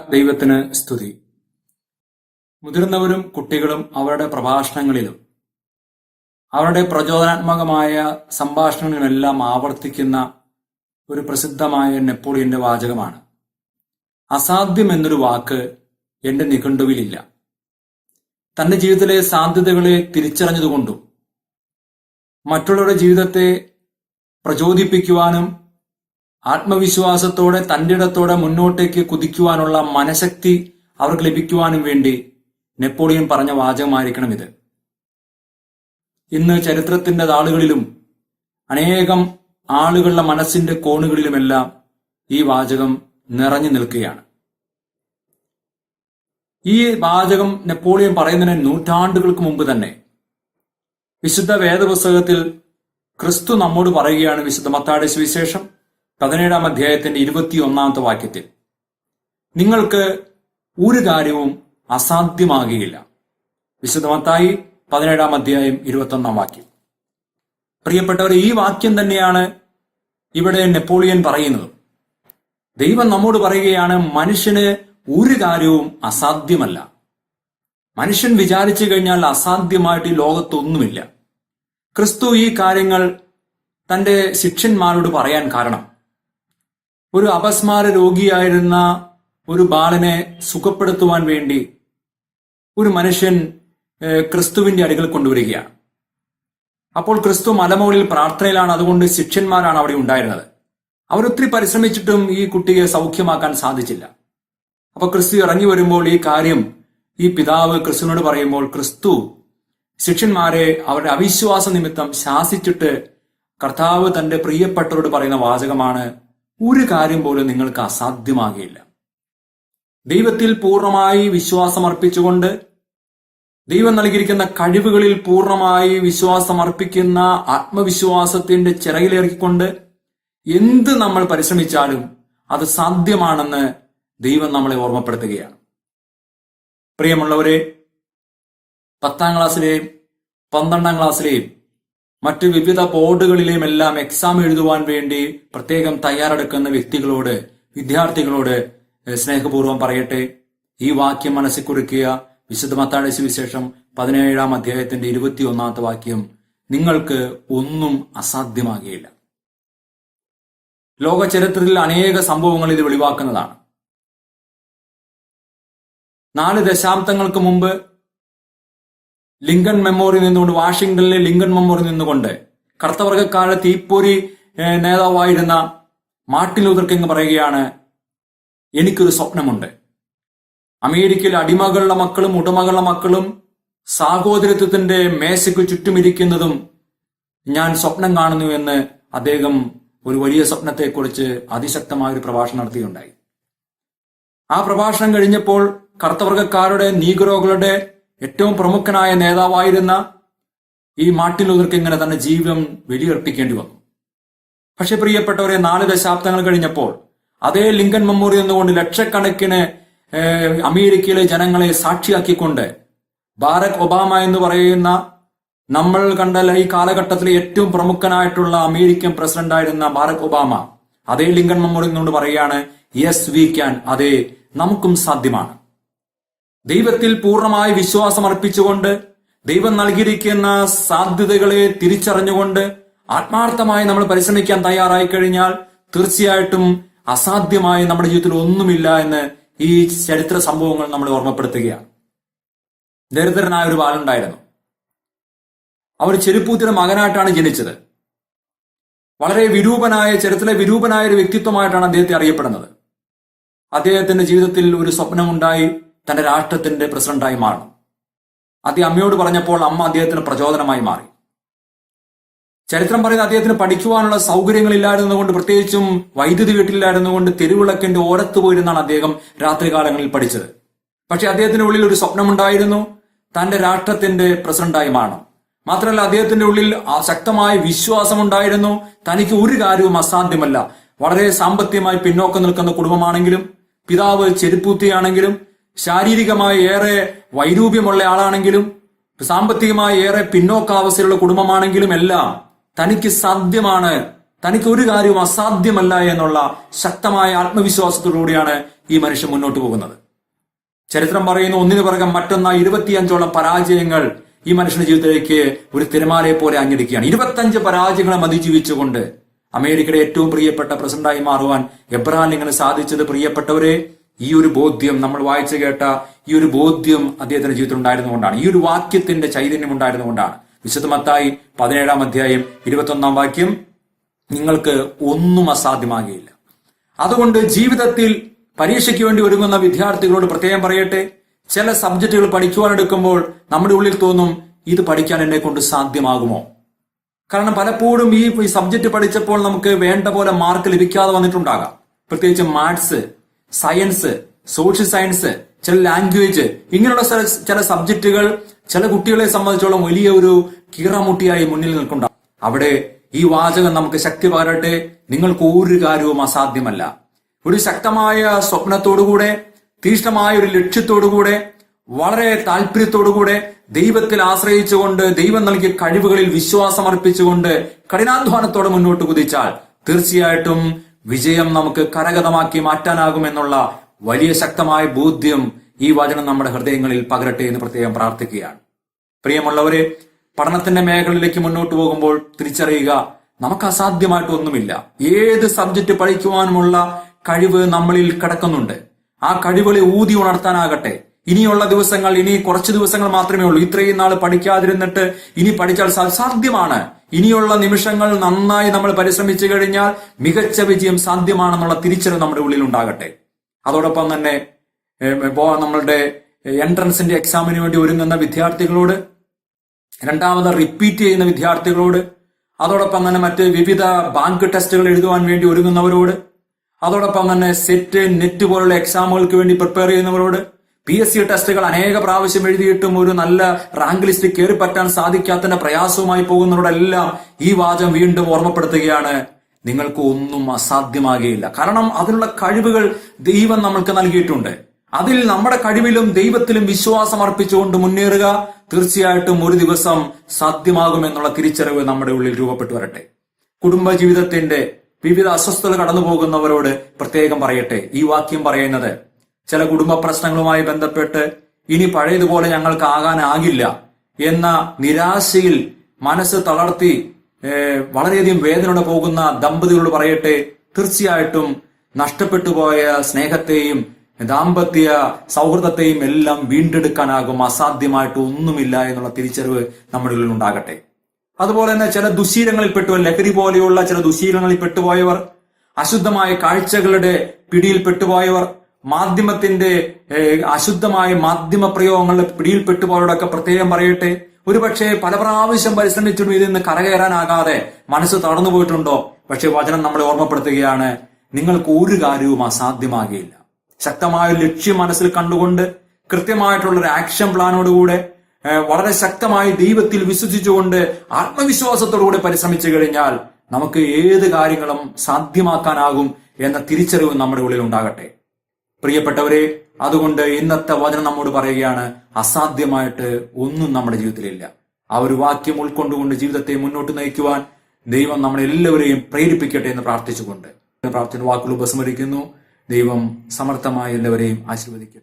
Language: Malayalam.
ദൈവത്തിന് സ്തുതി. മുതിർന്നവരും കുട്ടികളും അവരുടെ പ്രഭാഷണങ്ങളിലും അവരുടെ പ്രചോദനാത്മകമായ സംഭാഷണങ്ങളിലെല്ലാം ആവർത്തിക്കുന്ന ഒരു പ്രസിദ്ധമായ നെപ്പോളിയന്റെ വാചകമാണ് അസാധ്യം എന്നൊരു വാക്ക് എന്റെ നിഘണ്ടുവിലില്ല. തന്റെ ജീവിതത്തിലെ സാധ്യതകളെ തിരിച്ചറിഞ്ഞതുകൊണ്ടും മറ്റുള്ളവരുടെ ജീവിതത്തെ പ്രചോദിപ്പിക്കുവാനും ആത്മവിശ്വാസത്തോടെ തന്റെ ഇടത്തോടെ മുന്നോട്ടേക്ക് കുതിക്കുവാനുള്ള മനശക്തി അവർക്ക് ലഭിക്കുവാനും വേണ്ടി നെപ്പോളിയൻ പറഞ്ഞ വാചകമായിരിക്കണം ഇത് ഇന്ന് ചരിത്രത്തിന്റെ താളുകളിലും അനേകം ആളുകളുടെ മനസ്സിന്റെ കോണുകളിലുമെല്ലാം ഈ വാചകം നിറഞ്ഞു നിൽക്കുകയാണ്. ഈ വാചകം നെപ്പോളിയൻ പറയുന്നതിന് നൂറ്റാണ്ടുകൾക്ക് മുമ്പ് തന്നെ വിശുദ്ധ വേദപുസ്തകത്തിൽ ക്രിസ്തു നമ്മോട് പറയുകയാണ് വിശുദ്ധ മത്താടെ സുവിശേഷം. പതിനേഴാം അധ്യായത്തിന്റെ ഇരുപത്തി ഒന്നാമത്തെ വാക്യത്തിൽ നിങ്ങൾക്ക് ഒരു കാര്യവും അസാധ്യമാകുകയില്ല. വിശദമത്തായി മത്തായി പതിനേഴാം അധ്യായം ഇരുപത്തി ഒന്നാം വാക്യം. പ്രിയപ്പെട്ടവർ ഈ വാക്യം തന്നെയാണ് ഇവിടെ നെപ്പോളിയൻ പറയുന്നത്. ദൈവം നമ്മോട് പറയുകയാണ് മനുഷ്യന് ഒരു കാര്യവും അസാധ്യമല്ല. മനുഷ്യൻ വിചാരിച്ചു കഴിഞ്ഞാൽ അസാധ്യമായിട്ട് ഈ ലോകത്തൊന്നുമില്ല. ക്രിസ്തു ഈ കാര്യങ്ങൾ തന്റെ ശിഷ്യന്മാരോട് പറയാൻ കാരണം ഒരു അപസ്മാര രോഗിയായിരുന്ന ഒരു ബാലനെ സുഖപ്പെടുത്തുവാൻ വേണ്ടി ഒരു മനുഷ്യൻ ക്രിസ്തുവിന്റെ അടികൾ കൊണ്ടുവരികയാണ്. അപ്പോൾ ക്രിസ്തു മലമുകളിൽ പ്രാർത്ഥനയിലാണ് അതുകൊണ്ട് ശിഷ്യന്മാരാണ് അവിടെ ഉണ്ടായിരുന്നത്. അവരൊത്തിരി പരിശ്രമിച്ചിട്ടും ഈ കുട്ടിയെ സൗഖ്യമാക്കാൻ സാധിച്ചില്ല. അപ്പൊ ക്രിസ്തു ഇറങ്ങി വരുമ്പോൾ ഈ കാര്യം ഈ പിതാവ് ക്രിസ്തുവിനോട് പറയുമ്പോൾ ക്രിസ്തു ശിഷ്യന്മാരെ അവരുടെ അവിശ്വാസ നിമിത്തം ശാസിച്ചിട്ട് കർത്താവ് തന്റെ പ്രിയപ്പെട്ടവരോട് പറയുന്ന വാചകമാണ് ഒരു കാര്യം പോലും നിങ്ങൾക്ക് അസാധ്യമാകുകയില്ല ദൈവത്തിൽ പൂർണമായി വിശ്വാസമർപ്പിച്ചുകൊണ്ട് ദൈവം നൽകിയിരിക്കുന്ന കഴിവുകളിൽ പൂർണമായി വിശ്വാസമർപ്പിക്കുന്ന ആത്മവിശ്വാസത്തിന്റെ ചിറകിലേറിക്കൊണ്ട് എന്ത് നമ്മൾ പരിശ്രമിച്ചാലും അത് സാധ്യമാണെന്ന് ദൈവം നമ്മളെ ഓർമ്മപ്പെടുത്തുകയാണ്. പ്രിയമുള്ളവരെ പത്താം ക്ലാസ്സിലെയും പന്ത്രണ്ടാം ക്ലാസ്സിലെയും മറ്റു വിവിധ ബോർഡുകളിലെയും എല്ലാം എക്സാം എഴുതുവാൻ വേണ്ടി പ്രത്യേകം തയ്യാറെടുക്കുന്ന വ്യക്തികളോട് വിദ്യാർത്ഥികളോട് സ്നേഹപൂർവം പറയട്ടെ. ഈ വാക്യം മനസ്സിൽ കുറിക്കുക. വിശുദ്ധ മത്താഴ സുവിശേഷം പതിനേഴാം അധ്യായത്തിന്റെ ഇരുപത്തി ഒന്നാമത്തെ വാക്യം. നിങ്ങൾക്ക് ഒന്നും അസാധ്യമാകുകയില്ല ലോക ചരിത്രത്തിൽ അനേക സംഭവങ്ങൾ ഇത് വെളിവാക്കുന്നതാണ്. നാല് ദശാബ്ദങ്ങൾക്ക് മുമ്പ് ലിങ്കൺ മെമ്മോറി നിന്നുകൊണ്ട് വാഷിംഗ്ടണിലെ ലിങ്കൺ മെമ്മോറി നിന്നുകൊണ്ട് കർത്തവർഗക്കാരുടെ തീപ്പൊരി നേതാവായിരുന്ന മാർട്ടിൻ ലൂതർ കിങ് പറയുകയാണ് എനിക്കൊരു സ്വപ്നമുണ്ട്. അമേരിക്കയിലെ അടിമകളുടെ മക്കളും ഉടമകളുടെ മക്കളും സാഹോദര്യത്വത്തിന്റെ മേശയ്ക്ക് ചുറ്റുമിരിക്കുന്നതും ഞാൻ സ്വപ്നം കാണുന്നു എന്ന് അദ്ദേഹം ഒരു വലിയ സ്വപ്നത്തെക്കുറിച്ച് അതിശക്തമായ ഒരു പ്രഭാഷണം നടത്തിയുണ്ടായി. ആ പ്രഭാഷണം കഴിഞ്ഞപ്പോൾ കറുത്തവർഗക്കാരുടെ നീഗ്രോകളുടെ ഏറ്റവും പ്രമുഖനായ നേതാവായിരുന്ന ഈ മാർട്ടിൻ ലൂതർക്ക് ഇങ്ങനെ തന്റെ ജീവിതം വെടിയർപ്പിക്കേണ്ടി വന്നു. പക്ഷെ പ്രിയപ്പെട്ടവരെ നാല് ദശാബ്ദങ്ങൾ കഴിഞ്ഞപ്പോൾ അതേ ലിങ്കൻ മെമ്മോറിയൽ എന്നുകൊണ്ട് ലക്ഷക്കണക്കിന് അമേരിക്കയിലെ ജനങ്ങളെ സാക്ഷിയാക്കിക്കൊണ്ട് ബാരക് ഒബാമ എന്ന് പറയുന്ന നമ്മൾ കണ്ട ഈ കാലഘട്ടത്തിലെ ഏറ്റവും പ്രമുഖനായിട്ടുള്ള അമേരിക്കൻ പ്രസിഡന്റ് ആയിരുന്ന ബാരക് ഒബാമ അതേ ലിങ്കൺ മെമ്മോറിയൽ കൊണ്ട് പറയുകയാണ് യെസ് വി ക്യാൻ അതേ നമുക്കും സാധ്യമാണ്. ദൈവത്തിൽ പൂർണമായി വിശ്വാസം അർപ്പിച്ചുകൊണ്ട് ദൈവം നൽകിയിരിക്കുന്ന സാധ്യതകളെ തിരിച്ചറിഞ്ഞുകൊണ്ട് ആത്മാർത്ഥമായി നമ്മൾ പരിശ്രമിക്കാൻ തയ്യാറായി കഴിഞ്ഞാൽ തീർച്ചയായിട്ടും അസാധ്യമായി നമ്മുടെ ജീവിതത്തിൽ ഒന്നുമില്ല എന്ന് ഈ ചരിത്ര സംഭവങ്ങൾ നമ്മൾ ഓർമ്മപ്പെടുത്തുകയാണ്. ദരിദ്രനായ ഒരു ബാലുണ്ടായിരുന്നു അവർ ചെരുപ്പൂത്തിയുടെ മകനായിട്ടാണ് ജനിച്ചത്. വളരെ വിരൂപനായ ചരിത്രത്തിലെ വിരൂപനായ ഒരു വ്യക്തിത്വമായിട്ടാണ് അദ്ദേഹത്തെ അറിയപ്പെടുന്നത്. അദ്ദേഹത്തിന്റെ ജീവിതത്തിൽ ഒരു സ്വപ്നമുണ്ടായി. തന്റെ രാഷ്ട്രത്തിന്റെ പ്രസിഡന്റായി മാറണം. അദ്ദേഹം അമ്മയോട് പറഞ്ഞപ്പോൾ അമ്മ അദ്ദേഹത്തിന് പ്രചോദനമായി മാറി. ചരിത്രം പറയുന്നത് അദ്ദേഹത്തിന് പഠിക്കുവാനുള്ള സൗകര്യങ്ങൾ ഇല്ലായിരുന്നതുകൊണ്ട് പ്രത്യേകിച്ചും വൈദ്യുതി വീട്ടിലില്ലായിരുന്നതുകൊണ്ട് തെരുവിളക്കിന്റെ ഓരത്ത് പോയിരുന്നാണ് അദ്ദേഹം രാത്രികാലങ്ങളിൽ പഠിച്ചത്. പക്ഷെ അദ്ദേഹത്തിന്റെ ഉള്ളിൽ ഒരു സ്വപ്നമുണ്ടായിരുന്നു. തന്റെ രാഷ്ട്രത്തിന്റെ പ്രസിഡന്റായി മാറണം. മാത്രമല്ല അദ്ദേഹത്തിന്റെ ഉള്ളിൽ ആ ശക്തമായ വിശ്വാസമുണ്ടായിരുന്നു. തനിക്ക് ഒരു കാര്യവും അസാധ്യമല്ല. വളരെ സാമ്പത്തികമായി പിന്നോക്കം നിൽക്കുന്ന കുടുംബമാണെങ്കിലും പിതാവ് ചെരുപ്പൂത്തിയാണെങ്കിലും ശാരീരികമായി ഏറെ വൈരൂപ്യമുള്ള ആളാണെങ്കിലും സാമ്പത്തികമായി ഏറെ പിന്നോക്കാവസ്ഥയുള്ള കുടുംബമാണെങ്കിലും എല്ലാം തനിക്ക് സാധ്യമാണ് തനിക്ക് ഒരു കാര്യവും അസാധ്യമല്ല എന്നുള്ള ശക്തമായ ആത്മവിശ്വാസത്തോടുകൂടിയാണ് ഈ മനുഷ്യൻ മുന്നോട്ട് പോകുന്നത്. ചരിത്രം പറയുന്ന ഒന്നിനു പുറകെ മറ്റൊന്ന ഇരുപത്തിയഞ്ചോളം പരാജയങ്ങൾ ഈ മനുഷ്യന്റെ ജീവിതത്തിലേക്ക് ഒരു തിരമാലയെ പോലെ അഞ്ഞടിക്കുകയാണ്. ഇരുപത്തഞ്ച് പരാജയങ്ങളെ അതിജീവിച്ചുകൊണ്ട് അമേരിക്കയുടെ ഏറ്റവും പ്രിയപ്പെട്ട പ്രസിഡന്റായി മാറുവാൻ എബ്രഹാം ലിങ്കന് സാധിച്ചത് പ്രിയപ്പെട്ടവരെ ഈ ഒരു ബോധ്യം നമ്മൾ വായിച്ചു കേട്ട ഈ ഒരു ബോധ്യം അദ്ദേഹത്തിന്റെ ജീവിതത്തിൽ ഉണ്ടായിരുന്നുകൊണ്ടാണ് ഈ ഒരു വാക്യത്തിന്റെ ചൈതന്യം ഉണ്ടായിരുന്നുകൊണ്ടാണ് വിശുദ്ധ മത്തായി പതിനേഴാം അധ്യായം ഇരുപത്തൊന്നാം വാക്യം നിങ്ങൾക്ക് ഒന്നും അസാധ്യമാകുകയില്ല അതുകൊണ്ട് ജീവിതത്തിൽ പരീക്ഷയ്ക്ക് വേണ്ടി ഒരുങ്ങുന്ന വിദ്യാർത്ഥികളോട് പ്രത്യേകം പറയട്ടെ. ചില സബ്ജക്റ്റുകൾ പഠിക്കുവാനെടുക്കുമ്പോൾ നമ്മുടെ ഉള്ളിൽ തോന്നും ഇത് പഠിക്കാൻ എന്നെ കൊണ്ട് സാധ്യമാകുമോ? കാരണം പലപ്പോഴും ഈ സബ്ജക്റ്റ് പഠിച്ചപ്പോൾ നമുക്ക് വേണ്ട പോലെ മാർക്ക് ലഭിക്കാതെ വന്നിട്ടുണ്ടാകാം. പ്രത്യേകിച്ച് മാത്സ് സയൻസ് സോഷ്യൽ സയൻസ് ചില ലാംഗ്വേജ് ഇങ്ങനെയുള്ള ചില- സബ്ജക്റ്റുകൾ ചില കുട്ടികളെ സംബന്ധിച്ചോളം വലിയ ഒരു കീറമുട്ടിയായി മുന്നിൽ നിൽക്കുന്നുണ്ടാവും അവിടെ ഈ വാചകം നമുക്ക് ശക്തി പകരട്ടെ നിങ്ങൾക്ക് ഒരു കാര്യവും അസാധ്യമല്ല. ഒരു ശക്തമായ സ്വപ്നത്തോടുകൂടെ തീഷ്ണമായ ഒരു ലക്ഷ്യത്തോടുകൂടെ വളരെ താല്പര്യത്തോടുകൂടെ ദൈവത്തിൽ ആശ്രയിച്ചുകൊണ്ട് ദൈവം നൽകിയ കഴിവുകളിൽ വിശ്വാസം അർപ്പിച്ചുകൊണ്ട് കഠിനാധ്വാനത്തോടെ മുന്നോട്ട് കുതിച്ചാൽ തീർച്ചയായിട്ടും വിജയം നമുക്ക് കരഗതമാക്കി മാറ്റാനാകുമെന്നുള്ള വലിയ ശക്തമായ ബോധ്യം ഈ വചനം നമ്മുടെ ഹൃദയങ്ങളിൽ പകരട്ടെ എന്ന് പ്രത്യേകം പ്രാർത്ഥിക്കുകയാണ്. പ്രിയമുള്ളവരെ പഠനത്തിന്റെ മേഖലയിലേക്ക് മുന്നോട്ട് പോകുമ്പോൾ തിരിച്ചറിയുക നമുക്ക് അസാധ്യമായിട്ട് ഒന്നുമില്ല. ഏത് സബ്ജക്റ്റ് പഠിക്കുവാനുമുള്ള കഴിവ് നമ്മളിൽ കിടക്കുന്നുണ്ട്. ആ കഴിവുകളെ ഊതി ഉണർത്താനാകട്ടെ. ഇനിയുള്ള ദിവസങ്ങൾ ഇനി കുറച്ച് ദിവസങ്ങൾ മാത്രമേ ഉള്ളൂ. ഇത്രയും നാൾ പഠിക്കാതിരുന്നിട്ട് ഇനി പഠിച്ചാൽ സാധ്യമാണ്. ഇനിയുള്ള നിമിഷങ്ങൾ നന്നായി നമ്മൾ പരിശ്രമിച്ചു കഴിഞ്ഞാൽ മികച്ച വിജയം സാധ്യമാണെന്നുള്ള തിരിച്ചറിവ് നമ്മുടെ ഉള്ളിൽ ഉണ്ടാകട്ടെ അതോടൊപ്പം തന്നെ നമ്മളുടെ എൻട്രൻസിന്റെ എക്സാമിന് വേണ്ടി ഒരുങ്ങുന്ന വിദ്യാർത്ഥികളോട് രണ്ടാമത് റിപ്പീറ്റ് ചെയ്യുന്ന വിദ്യാർത്ഥികളോട് അതോടൊപ്പം തന്നെ മറ്റ് വിവിധ ബാങ്ക് ടെസ്റ്റുകൾ എഴുതുവാൻ വേണ്ടി ഒരുങ്ങുന്നവരോട് അതോടൊപ്പം തന്നെ സെറ്റ് നെറ്റ് പോലുള്ള എക്സാമുകൾക്ക് വേണ്ടി പ്രിപ്പയർ ചെയ്യുന്നവരോട് പി എസ് സി ടെസ്റ്റുകൾ അനേക പ്രാവശ്യം എഴുതിയിട്ടും ഒരു നല്ല റാങ്ക് ലിസ്റ്റ് കയറി പറ്റാൻ സാധിക്കാത്തതിന്റെ പ്രയാസവുമായി പോകുന്നവരോടെല്ലാം ഈ വാചം വീണ്ടും ഓർമ്മപ്പെടുത്തുകയാണ്. നിങ്ങൾക്ക് ഒന്നും അസാധ്യമാകുകയില്ല. കാരണം അതിനുള്ള കഴിവുകൾ ദൈവം നമ്മൾക്ക് നൽകിയിട്ടുണ്ട്. അതിൽ നമ്മുടെ കഴിവിലും ദൈവത്തിലും വിശ്വാസം അർപ്പിച്ചുകൊണ്ട് മുന്നേറുക തീർച്ചയായിട്ടും ഒരു ദിവസം സാധ്യമാകും എന്നുള്ള തിരിച്ചറിവ് നമ്മുടെ ഉള്ളിൽ രൂപപ്പെട്ടു വരട്ടെ. കുടുംബജീവിതത്തിന്റെ വിവിധ അസ്വസ്ഥത കടന്നു പോകുന്നവരോട് പ്രത്യേകം പറയട്ടെ. ഈ വാക്യം പറയുന്നത് ചില കുടുംബ പ്രശ്നങ്ങളുമായി ബന്ധപ്പെട്ട് ഇനി പഴയതുപോലെ ഞങ്ങൾക്ക് ആകാനാകില്ല എന്ന നിരാശയിൽ മനസ്സ് തളർത്തി വളരെയധികം വേദനയോടെ പോകുന്ന ദമ്പതികളോട് പറയട്ടെ തീർച്ചയായിട്ടും നഷ്ടപ്പെട്ടു പോയ സ്നേഹത്തെയും ദാമ്പത്യ സൗഹൃദത്തെയും എല്ലാം വീണ്ടെടുക്കാനാകും. അസാധ്യമായിട്ട് ഒന്നുമില്ല എന്നുള്ള തിരിച്ചറിവ് നമ്മുടെ ഉള്ളിൽ ഉണ്ടാകട്ടെ. അതുപോലെ തന്നെ ചില ദുശീലങ്ങളിൽ പെട്ടു ലഹരി പോലെയുള്ള ചില ദുശീലങ്ങളിൽ പെട്ടുപോയവർ അശുദ്ധമായ കാഴ്ചകളുടെ പിടിയിൽ പെട്ടുപോയവർ മാധ്യമത്തിന്റെ അശുദ്ധമായ മാധ്യമ പ്രയോഗങ്ങളുടെ പിടിയിൽ പെട്ടുപോയവരോടൊക്കെ പ്രത്യേകം പറയട്ടെ. ഒരുപക്ഷെ പല പ്രാവശ്യം പരിശ്രമിച്ചിട്ടും ഇതിൽ നിന്ന് കരകയറാനാകാതെ മനസ്സ് തടന്നു പോയിട്ടുണ്ടോ? പക്ഷെ വചനം നമ്മളെ ഓർമ്മപ്പെടുത്തുകയാണ് നിങ്ങൾക്ക് ഒരു കാര്യവും അസാധ്യമാകുകയില്ല ശക്തമായ ലക്ഷ്യം മനസ്സിൽ കണ്ടുകൊണ്ട് കൃത്യമായിട്ടുള്ള ഒരു ആക്ഷൻ പ്ലാനോടുകൂടെ വളരെ ശക്തമായി ദൈവത്തിൽ വിശ്വസിച്ചുകൊണ്ട് ആത്മവിശ്വാസത്തോടുകൂടി പരിശ്രമിച്ചു കഴിഞ്ഞാൽ നമുക്ക് ഏത് കാര്യങ്ങളും സാധ്യമാക്കാനാകും എന്ന തിരിച്ചറിവ് നമ്മുടെ ഉള്ളിൽ ഉണ്ടാകട്ടെ പ്രിയപ്പെട്ടവരെ അതുകൊണ്ട് ഇന്നത്തെ വചനം നമ്മോട് പറയുകയാണ് അസാധ്യമായിട്ട് ഒന്നും നമ്മുടെ ജീവിതത്തിലില്ല. ആ ഒരു വാക്യം ഉൾക്കൊണ്ടുകൊണ്ട് ജീവിതത്തെ മുന്നോട്ട് നയിക്കുവാൻ ദൈവം നമ്മളെല്ലാവരെയും പ്രേരിപ്പിക്കട്ടെ എന്ന് പ്രാർത്ഥിച്ചുകൊണ്ട്. പ്രാർത്ഥന വാക്കുകൾ ഉപസ്മരിക്കുന്നു ദൈവം സമർത്ഥമായി എല്ലാവരെയും ആശീർവദിക്കട്ടെ.